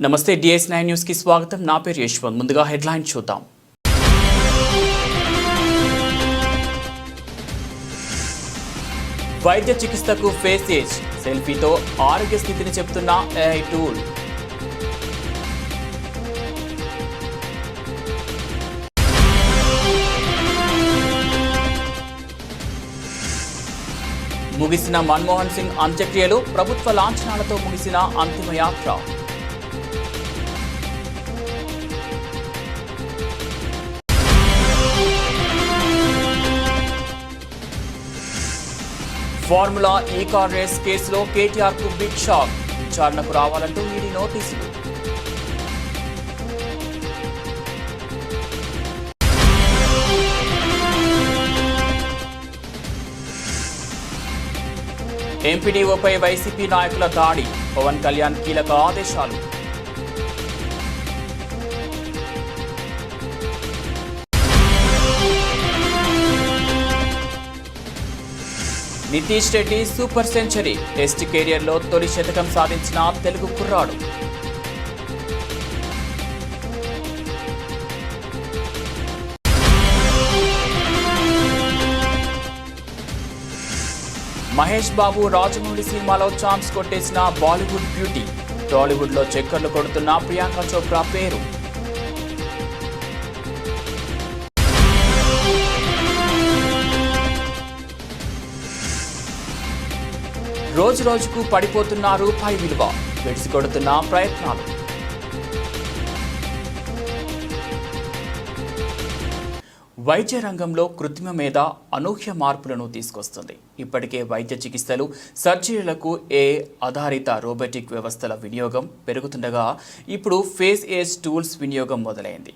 నమస్తే DS nine న్యూస్కి స్వాగతం. నా పేరు యశ్వంత్. ముందుగా హెడ్లైన్ చూద్దాం. వైద్య చికిత్సకు ఫేసేజ్ సెల్ఫీతో ఆరోగ్య స్థితిని చెప్తున్న ఏఐ టూల్ ముగిసిన మన్మోహన్ సింగ్ అంత్యక్రియలు ప్రభుత్వ లాంఛనాలతో ముగిసిన అంతిమయాత్ర ఫార్ములా ఈ కార్ రేస్ కేసులో కేటీఆర్కు బిగ్ షాక్ విచారణకు రావాలంటూ ఈడీ నోటీసులు. ఎంపీడీఓపై వైసీపీ నాయకుల దాడి. పవన్ కళ్యాణ్ కీలక ఆదేశాలు. Nitish Reddy super century. Test కెరియర్లో తొలి శతకం సాధించిన తెలుగు కుర్రాడు. మహేష్ బాబు రాజమౌళి సినిమాలో ఛాన్స్ కొట్టేసిన బాలీవుడ్ బ్యూటీ. టాలీవుడ్లో చక్కర్లు కొడుతున్న ప్రియాంక చోప్రా పేరు. రోజు రోజుకు పడిపోతున్న రూపాయి విలువ వెడిసికొడుతున్న ప్రయత్నాలు. వైద్య రంగంలో కృత్రిమ మీద అనూహ్య మార్పులను తీసుకొస్తుంది. ఇప్పటికే వైద్య చికిత్సలు సర్జరీలకు ఏ ఆధారిత రోబోటిక్ వ్యవస్థల వినియోగం పెరుగుతుండగా ఇప్పుడు ఫేస్ ఏజ్ టూల్స్ వినియోగం మొదలైంది.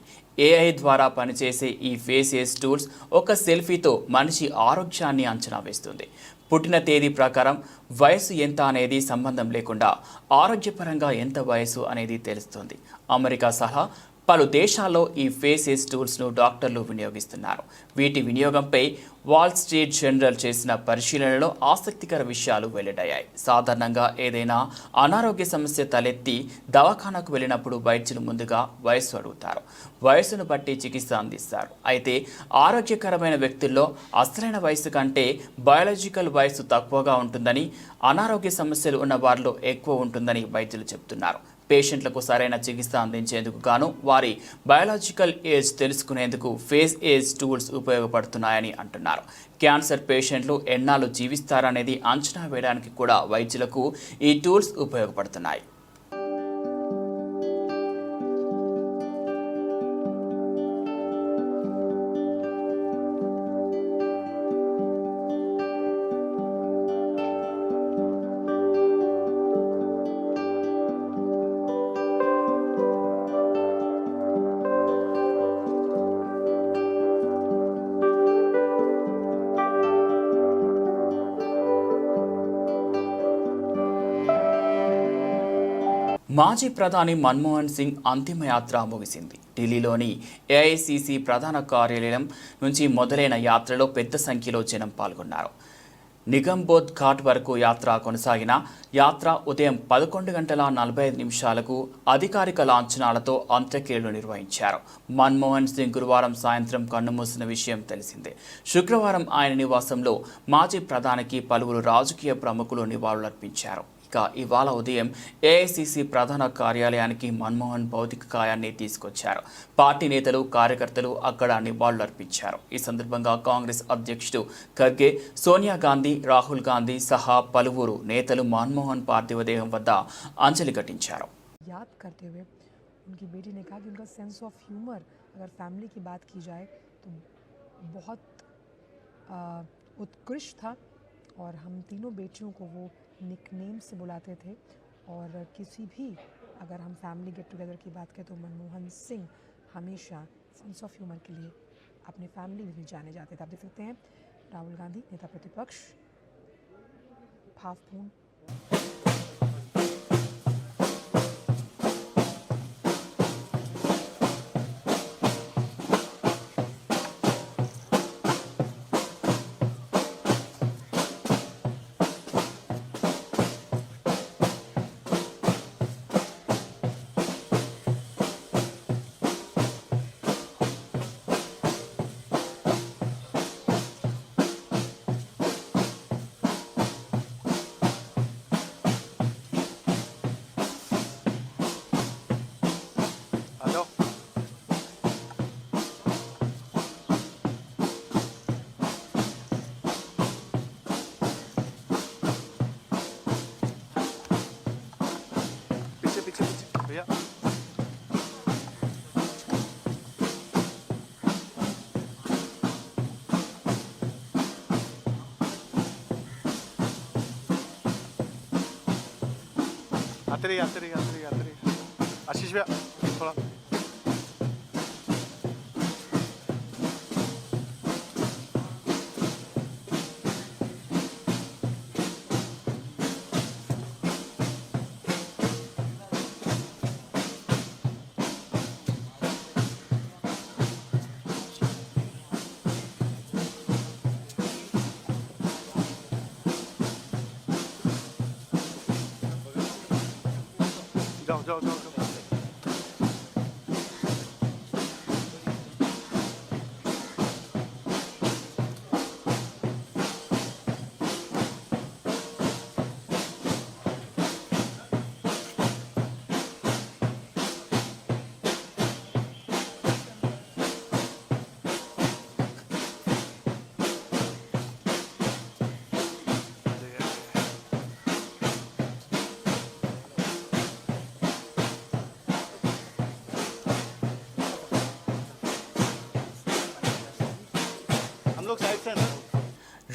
ఏఐ ద్వారా పనిచేసే ఈ ఫేస్ ఏజ్ టూల్స్ ఒక సెల్ఫీతో మనిషి ఆరోగ్యాన్ని అంచనా వేస్తుంది. పుట్టిన తేదీ ప్రకారం వయసు ఎంత అనేది సంబంధం లేకుండా ఆరోగ్యపరంగా ఎంత వయసు అనేది తెలుస్తుంది. అమెరికా సహా పలు దేశాల్లో ఈ ఫేసెస్ టూల్స్ను డాక్టర్లు వినియోగిస్తున్నారు. వీటి వినియోగంపై వాల్ స్ట్రీట్ జనరల్ చేసిన పరిశీలనలో ఆసక్తికర విషయాలు వెల్లడయ్యాయి. సాధారణంగా ఏదైనా అనారోగ్య సమస్య తలెత్తి దవాఖానకు వెళ్ళినప్పుడు వైద్యులు ముందుగా వయస్సు అడుగుతారు. వయసును బట్టి చికిత్స అందిస్తారు. అయితే ఆరోగ్యకరమైన వ్యక్తుల్లో అసలైన వయసు కంటే బయాలజికల్ వయసు తక్కువగా ఉంటుందని అనారోగ్య సమస్యలు ఉన్న వారిలో ఎక్కువ ఉంటుందని వైద్యులు చెబుతున్నారు. పేషెంట్లకు సరైన చికిత్స అందించేందుకు గాను వారి బయాలజికల్ ఏజ్ తెలుసుకునేందుకు ఫేస్ ఏజ్ టూల్స్ ఉపయోగపడుతున్నాయని అంటున్నారు. క్యాన్సర్ పేషెంట్లు ఎన్నాళ్ళు జీవిస్తారనేది అంచనా వేయడానికి కూడా వైద్యులకు ఈ టూల్స్ ఉపయోగపడుతున్నాయి. మాజీ ప్రధాని మన్మోహన్ సింగ్ అంతిమయాత్ర ముగిసింది. ఢిల్లీలోని ఏఐసిసి ప్రధాన కార్యాలయం నుంచి మొదలైన యాత్రలో పెద్ద సంఖ్యలో జనం పాల్గొన్నారు. నిగంబోధ్ ఘాట్ వరకు యాత్ర కొనసాగిన యాత్ర ఉదయం పదకొండు గంటల నలభై ఐదు నిమిషాలకు అధికారిక లాంఛనాలతో అంత్యక్రియలు నిర్వహించారు. మన్మోహన్ సింగ్ గురువారం సాయంత్రం కన్నుమూసిన విషయం తెలిసిందే. శుక్రవారం ఆయన నివాసంలో మాజీ ప్రధానికి పలువురు రాజకీయ ప్రముఖులు నివాళులర్పించారు. ఇక ఇవాళ ఉదయం ఏఐసిసి ప్రధాన కార్యాలయానికి మన్మోహన్ భౌతిక కాయాన్ని తీసుకొచ్చారు పార్టీ నేతలు కార్యకర్తలు అక్కడ నివాళులర్పించారు ఈ సందర్భంగా కాంగ్రెస్ అధ్యక్షుడు ఖర్గే సోనియా గాంధీ రాహుల్ గాంధీ సహా పలువురు నేతలు మన్మోహన్ పార్థివ దేహం వద్ద అంజలి ఘటించారు याद करते हुए उनकी बेटी ने कहा कि उनका सेंस ऑफ ह्यूमर अगर फैमिली की बात की जाए तो बहुत आ, उत्कृष्ट था और हम तीनों बेटियों को वो निकनेम से बुलाते थे और किसी भी, अगर हम फैमिली गेट टुगेदर की बात करें तो मनमोहन सिंह हमेशा सेंस ऑफ़ ह्यूमर के लिए अपने फैमिली में जाने जाते थे। आप देख सकते हैं, राहुल गांधी, नेता प्रतिपक्ष, भावपूर्ण। यात्री यात्री यात्री यात्री आशिष व्या थोडा komm, komm, komm.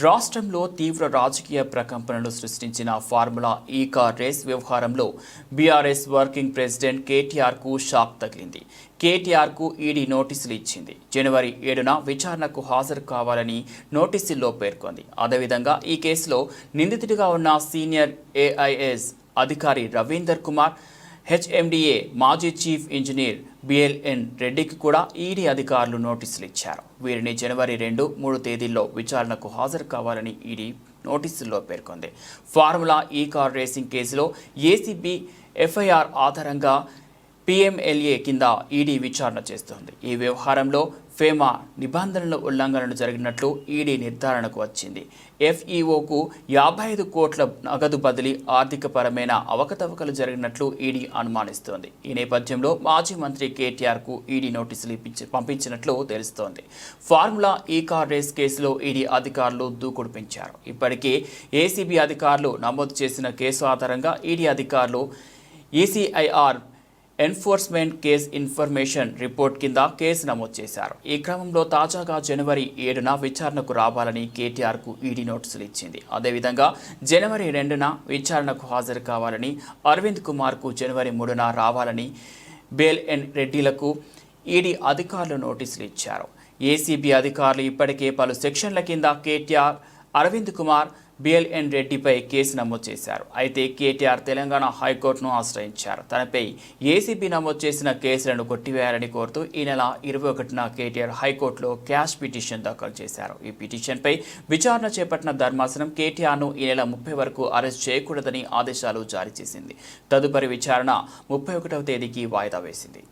రాష్ట్రంలో తీవ్ర రాజకీయ ప్రకంపనలు సృష్టించిన ఫార్ములా ఈ కార్ రేస్ వ్యవహారంలో బీఆర్ఎస్ వర్కింగ్ ప్రెసిడెంట్ కేటీఆర్కు షాక్ తగిలింది. కేటీఆర్కు ఈడీ నోటీసులు ఇచ్చింది. జనవరి ఏడున విచారణకు హాజరు కావాలని నోటీసుల్లో పేర్కొంది. అదేవిధంగా ఈ కేసులో నిందితుడిగా ఉన్న సీనియర్ ఏఐఎస్ అధికారి రవీందర్ కుమార్ హెచ్ఎండిఏ మాజీ చీఫ్ ఇంజనీర్ బిఎల్ఎన్ రెడ్డికి కూడా ఈడీ అధికారులు నోటీసులు ఇచ్చారు. వీరిని జనవరి రెండు మూడు తేదీల్లో విచారణకు హాజరు కావాలని ఈడీ నోటీసుల్లో పేర్కొంది. ఫార్ములా ఈ కార్ రేసింగ్ కేసులో ఏసీబీ ఎఫ్ఐఆర్ ఆధారంగా పీఎంఎల్ఏ కింద ఈడీ విచారణ చేస్తోంది. ఈ వ్యవహారంలో ఫేమా నిబంధనల ఉల్లంఘనలు జరిగినట్లు ఈడీ నిర్ధారణకు వచ్చింది. ఎఫ్ఈఓకు యాభై ఐదు కోట్ల నగదు బదిలీ ఆర్థికపరమైన అవకతవకలు జరిగినట్లు ఈడీ అనుమానిస్తోంది. ఈ నేపథ్యంలో మాజీ మంత్రి కేటీఆర్కు ఈడీ నోటీసులు పంపించినట్లు తెలుస్తోంది. ఫార్ములా ఈ కార్ రేస్ కేసులో ఈడీ అధికారులు దూకుడు పెంచారు. ఇప్పటికే ఏసీబీ అధికారులు నమోదు చేసిన కేసు ఆధారంగా ఈడీ అధికారులు ECIR enforcement case information report కింద కేసు నమోదు చేశారు. ఈ క్రమంలో తాజాగా జనవరి ఏడున విచారణకు రావాలని కేటీఆర్కు ఈడీ నోటీసులు ఇచ్చింది. అదేవిధంగా జనవరి రెండున విచారణకు హాజరు కావాలని అరవింద్ కుమార్కు జనవరి మూడున రావాలని బేల్ ఎన్ రెడ్డిలకు ఈడీ అధికారులు నోటీసులు ఇచ్చారు. ఏసీబీ అధికారులు ఇప్పటికే పలు సెక్షన్ల కింద కేటీఆర్ అరవింద్ కుమార్ బిఎల్ఎన్ రెడ్డిపై కేసు నమోదు చేశారు. అయితే కేటీఆర్ తెలంగాణ హైకోర్టును ఆశ్రయించారు. తనపై ఏసీబీ నమోదు చేసిన కేసులను కొట్టివేయాలని కోరుతూ ఈ నెల ఇరవై ఒకటిన కేటీఆర్ హైకోర్టులో క్యాష్ పిటిషన్ దాఖలు చేశారు. ఈ పిటిషన్పై విచారణ చేపట్టిన ధర్మాసనం కేటీఆర్ను ఈ నెల ముప్పై వరకు అరెస్ట్ చేయకూడదని ఆదేశాలు జారీ చేసింది. తదుపరి విచారణ ముప్పై ఒకటవ తేదీకి వాయిదా వేసింది.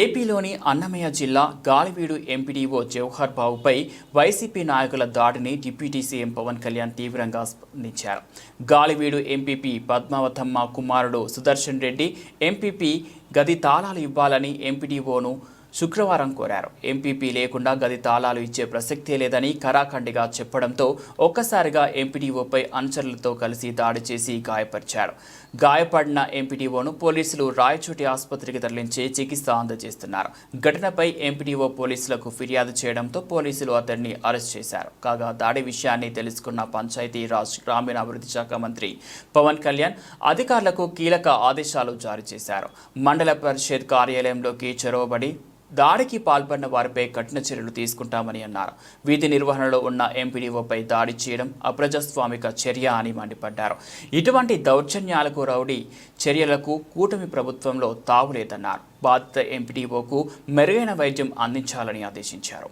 ఏపీలోని అన్నమయ్య జిల్లా గాలివీడు ఎంపీడీఓ జవహర్ బాబుపై వైసీపీ నాయకుల దాడిని డిప్యూటీ సీఎం పవన్ కళ్యాణ్ తీవ్రంగా స్పందించారు. గాలివీడు ఎంపీపీ పద్మావతమ్మ కుమారుడు సుదర్శన్ రెడ్డి ఎంపీపీ గది తాళాలు ఇవ్వాలని ఎంపీడీఓను శుక్రవారం కోరారు. ఎంపీపీ లేకుండా గది తాళాలు ఇచ్చే ప్రసక్తే లేదని కరాఖండిగా చెప్పడంతో ఒక్కసారిగా ఎంపీడీఓపై అనుచరులతో కలిసి దాడి చేసి గాయపరిచారు. గాయపడిన ఎంపీడీఓను పోలీసులు రాయచోటి ఆసుపత్రికి తరలించి చికిత్స అందజేస్తున్నారు. ఘటనపై ఎంపీడీఓ పోలీసులకు ఫిర్యాదు చేయడంతో పోలీసులు అతన్ని అరెస్ట్ చేశారు. కాగా దాడి విషయాన్ని తెలుసుకున్న పంచాయతీరాజ్ గ్రామీణాభివృద్ధి శాఖ మంత్రి పవన్ కళ్యాణ్ అధికారులకు కీలక ఆదేశాలు జారీ చేశారు. మండల పరిషత్ కార్యాలయంలోకి చొరవబడి దాడికి పాల్పడిన వారిపై కఠిన చర్యలు తీసుకుంటామని అన్నారు. వీధి నిర్వహణలో ఉన్న ఎంపీడీఓపై దాడి చేయడం అప్రజాస్వామిక చర్య అని మండిపడ్డారు. ఇటువంటి దౌర్జన్యాలకు రౌడీ చర్యలకు కూటమి ప్రభుత్వంలో తావులేదన్నారు బాధిత ఎంపీడీఓకు మెరుగైన వైద్యం అందించాలని ఆదేశించారు.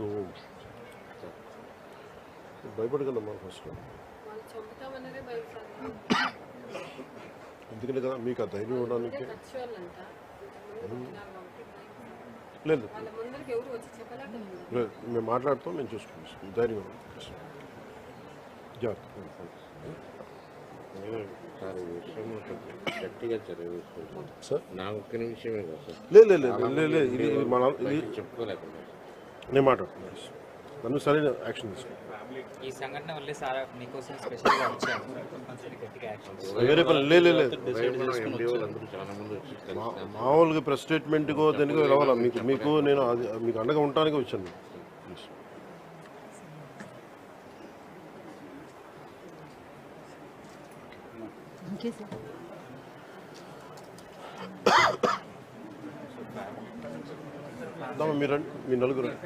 నీకు భయపడగలమ్మా ఫస్ట్ ఎందుకంటే కదా మీకు ఆ ధైర్యం ఇవ్వడానికి. లేదు వాళ్ళ ముందరికి ఎవరు వచ్చి చెప్పలేకపోయింది లేదు మేము మాట్లాడుతాం మేము చూసుకుంటాం. ధైర్యం. జాగ్రత్త సార్ నా ఒక్క నిమిషమే కదా లేదు లేదు లేదు లేదు లేదు ఇది ఇది మన చెప్పుకోలేకుండా. నేను మాట్లాడుతున్నాను నన్ను సరైన యాక్షన్ తీసుకో. ఈ సంఘటన వల్లే సార్ మీకోసం స్పెషల్గా వచ్చాము కొంచెం గట్టిగా యాక్షన్ వేరే పని లేదు మామూలుగా ప్రెస్ స్టేట్మెంట్కో దేనికో రావాలా? మీకు మీకు నేను అది మీకు అండగా ఉండటానికి వచ్చాను. Please Okay, sir. దామా మీరు రండి మీ నలుగురు రండి.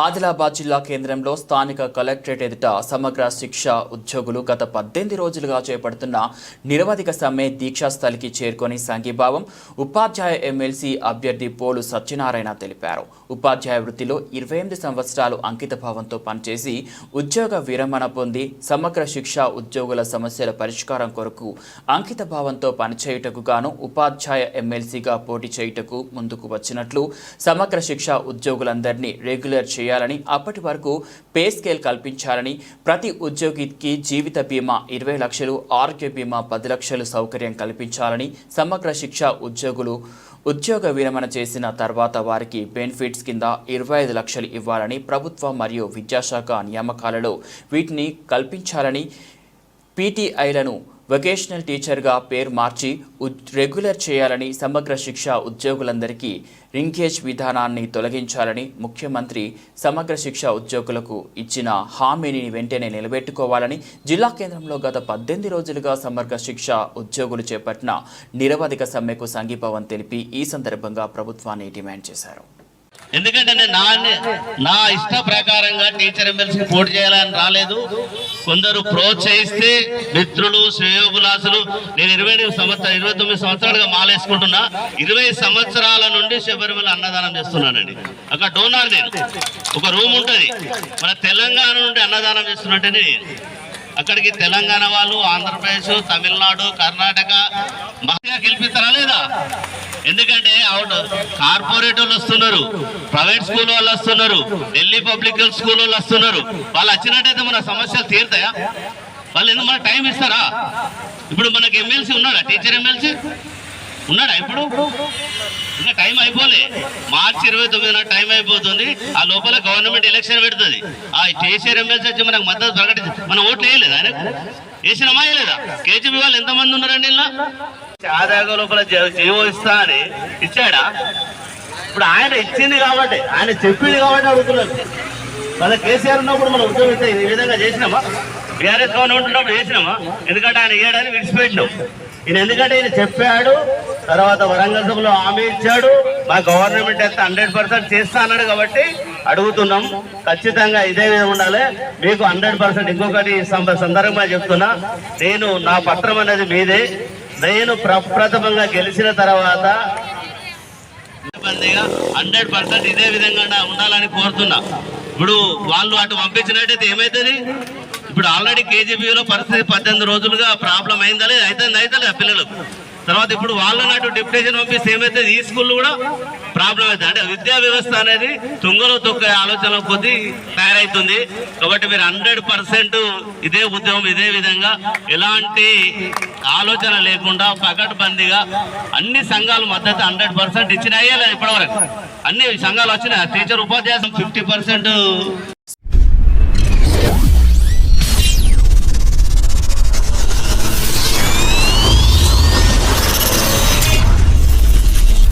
ఆదిలాబాద్ జిల్లా కేంద్రంలో స్థానిక కలెక్టరేట్ ఎదుట సమగ్ర శిక్ష ఉద్యోగులు గత పద్దెనిమిది రోజులుగా చేపడుతున్న నిరవధిక సమ్మె దీక్షా స్థలికి చేరుకొని సంఘీభావం. ఉపాధ్యాయ ఎమ్మెల్సీ అభ్యర్థి పోలు సత్యనారాయణ తెలిపారు. ఉపాధ్యాయ వృత్తిలో ఇరవై ఎనిమిది సంవత్సరాలు అంకితభావంతో పనిచేసి ఉద్యోగ విరమణ పొంది సమగ్ర శిక్ష ఉద్యోగుల సమస్యల పరిష్కారం కొరకు అంకితభావంతో పనిచేయుటకు గాను ఉపాధ్యాయ ఎమ్మెల్సీగా పోటీ చేయుటకు ముందుకు వచ్చినట్లు సమగ్ర శిక్ష ఉద్యోగులందరినీ రెగ్యులర్ చేయాలని అప్పటి వరకు పే స్కేల్ కల్పించాలని ప్రతి ఉద్యోగికి జీవిత బీమా ఇరవై లక్షలు ఆరోగ్య బీమా పది లక్షలు సౌకర్యం కల్పించాలని సమగ్ర శిక్ష ఉద్యోగులు ఉద్యోగ విరమణ చేసిన తర్వాత వారికి బెనిఫిట్స్ కింద ఇరవై ఐదు లక్షలు ఇవ్వాలని ప్రభుత్వ మరియు విద్యాశాఖ నియామకాలలో వీటిని కల్పించాలని పీటీఐలను వొకేషనల్ టీచర్గా పేరు మార్చి రెగ్యులర్ చేయాలని సమగ్ర శిక్ష ఉద్యోగులందరికీ రింకేజ్ విధానాన్ని తొలగించాలని ముఖ్యమంత్రి సమగ్ర శిక్ష ఉద్యోగులకు ఇచ్చిన హామీని వెంటనే నిలబెట్టుకోవాలని జిల్లా కేంద్రంలో గత పద్దెనిమిది రోజులుగా సమగ్ర శిక్ష ఉద్యోగులు చేపట్టిన నిరవధిక సమ్మెకు సంఘీభావం తెలిపి ఈ సందర్భంగా ప్రభుత్వాన్ని డిమాండ్ చేశారు. ఎందుకంటే నేను నా నా ఇష్ట ప్రకారంగా టీచర్ ఎమ్మెల్సీకి పోటీ చేయాలని రాలేదు. కొందరు ప్రోత్సహిస్తే మిత్రులు శ్రేయోగులాసులు నేను ఇరవై ఎనిమిది సంవత్సరాలు ఇరవై తొమ్మిది సంవత్సరాలుగా మాలేసుకుంటున్నా. ఇరవై సంవత్సరాల నుండి శబరిమల అన్నదానం చేస్తున్నానండి. అక్కడ డోనార్ నేను. ఒక రూమ్ ఉంటుంది. మన తెలంగాణ నుండి అన్నదానం చేస్తున్నట్టేనే అక్కడికి తెలంగాణ వాళ్ళు ఆంధ్రప్రదేశ్ తమిళనాడు కర్ణాటక బాగా గెలిపిస్తారా లేదా? ఎందుకంటే అవుట్ కార్పొరేట్ వాళ్ళు వస్తున్నారు ప్రైవేట్ స్కూల్ వాళ్ళు వస్తున్నారు ఢిల్లీ పబ్లిక్ స్కూల్ వాళ్ళు వస్తున్నారు. వాళ్ళు వచ్చినట్టయితే మన సమస్యలు తీరుతాయా? వాళ్ళు ఎందుకు మన టైం ఇస్తారా? ఇప్పుడు మనకి ఎమ్మెల్సీ ఉన్నాడా? Teacher MLC? ఉన్నాడా ఇప్పుడు? ఇంకా టైం అయిపోలే. మార్చి ఇరవై తొమ్మిదిన టైం అయిపోతుంది. ఆ లోపల గవర్నమెంట్ ఎలక్షన్ పెడుతుంది. ఆ కేసీఆర్ ఎమ్మెల్సీ వచ్చి మనకు మద్దతు ప్రకటించి మనం ఓట్లు వేయలేదు ఆయన? వేసినమా వేయలేదా? కేజీబీ వాళ్ళు ఎంతమంది ఉన్నారండి ఇలా? ఆదాయ లోపల జీవో ఇస్తా అని ఇచ్చాడా? ఇప్పుడు ఆయన ఇచ్చింది కాబట్టి ఆయన చెప్పింది కాబట్టి అడుగుతున్నారు. మన కేసీఆర్ ఉన్నప్పుడు మనం ఉద్యోగం ఈ విధంగా చేసినామా? బీఆర్ఎస్ గవర్నమెంట్ ఉన్నప్పుడు చేసినామా? ఎందుకంటే ఆయన ఏడాది విడిచిపెట్టినాం. ఈయన ఎందుకంటే ఈయన చెప్పాడు తర్వాత వరంగల్ సభలో హామీ ఇచ్చాడు మా గవర్నమెంట్ అయితే హండ్రెడ్ పర్సెంట్ చేస్తా అన్నాడు కాబట్టి అడుగుతున్నాం. ఖచ్చితంగా ఇదే విధంగా ఉండాలి. మీకు హండ్రెడ్ పర్సెంట్ ఇంకొకటి సందర్భంగా చెప్తున్నా. నేను నా పత్రం అనేది మీదే. నేను ప్రప్రథమంగా గెలిచిన తర్వాత హండ్రెడ్ పర్సెంట్ ఇదే విధంగా ఉండాలని కోరుతున్నా. ఇప్పుడు వాళ్ళు అటు పంపించినట్టయితే ఏమైతుంది? ఇప్పుడు ఆల్రెడీ కేజీబీలో పరిస్థితి పద్దెనిమిది రోజులుగా ప్రాబ్లం అయిందా లేదు? అయితే అయితే పిల్లలు పిల్లలకు. తర్వాత ఇప్పుడు వాళ్ళని అటు డిప్యూటేషన్ పంపిస్తే ఏమైతే ఈ స్కూల్ కూడా ప్రాబ్లం అవుతుంది. అంటే విద్యా వ్యవస్థ అనేది తుంగలో తొక్కే ఆలోచన కొద్దీ తయారవుతుంది కాబట్టి మీరు హండ్రెడ్ పర్సెంట్ ఇదే ఉద్యమం ఇదే విధంగా ఎలాంటి ఆలోచన లేకుండా పకడ్బందీగా అన్ని సంఘాలు మద్దతు హండ్రెడ్ పర్సెంట్ ఇచ్చినాయే ఇప్పటివరకు? అన్ని సంఘాలు వచ్చినాయి? Teacher ఉపాధ్యాయం fifty percent